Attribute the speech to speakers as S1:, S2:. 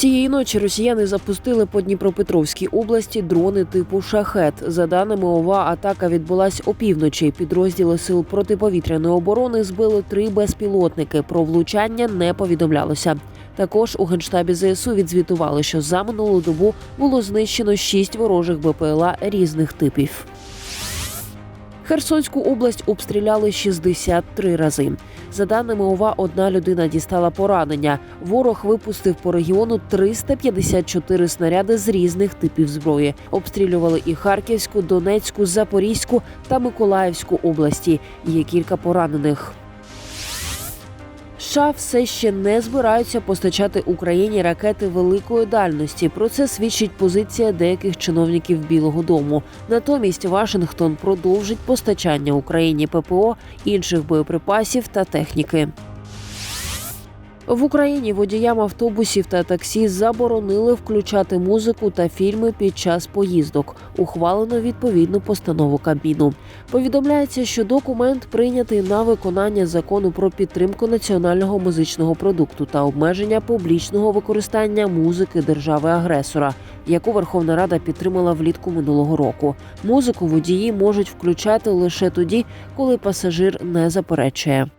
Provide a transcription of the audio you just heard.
S1: Цієї ночі росіяни запустили по Дніпропетровській області дрони типу шахет. За даними ОВА, атака відбулась опівночі. Підрозділи сил протиповітряної оборони збили три безпілотники. Про влучання не повідомлялося. Також у генштабі ЗСУ відзвітували, що за минулу добу було знищено шість ворожих БПЛА різних типів. Херсонську область обстріляли 63 рази. За даними ОВА, одна людина дістала поранення. Ворог випустив по регіону 354 снаряди з різних типів зброї. Обстрілювали і Харківську, Донецьку, Запорізьку та Миколаївську області. Є кілька поранених. США все ще не збираються постачати Україні ракети великої дальності. Про це свідчить позиція деяких чиновників Білого Дому. Натомість Вашингтон продовжить постачання Україні ППО, інших боєприпасів та техніки. В Україні водіям автобусів та таксі заборонили включати музику та фільми під час поїздок. Ухвалено відповідну постанову Кабміну. Повідомляється, що документ прийнятий на виконання закону про підтримку національного музичного продукту та обмеження публічного використання музики держави-агресора, яку Верховна Рада підтримала влітку минулого року. Музику водії можуть включати лише тоді, коли пасажир не заперечує.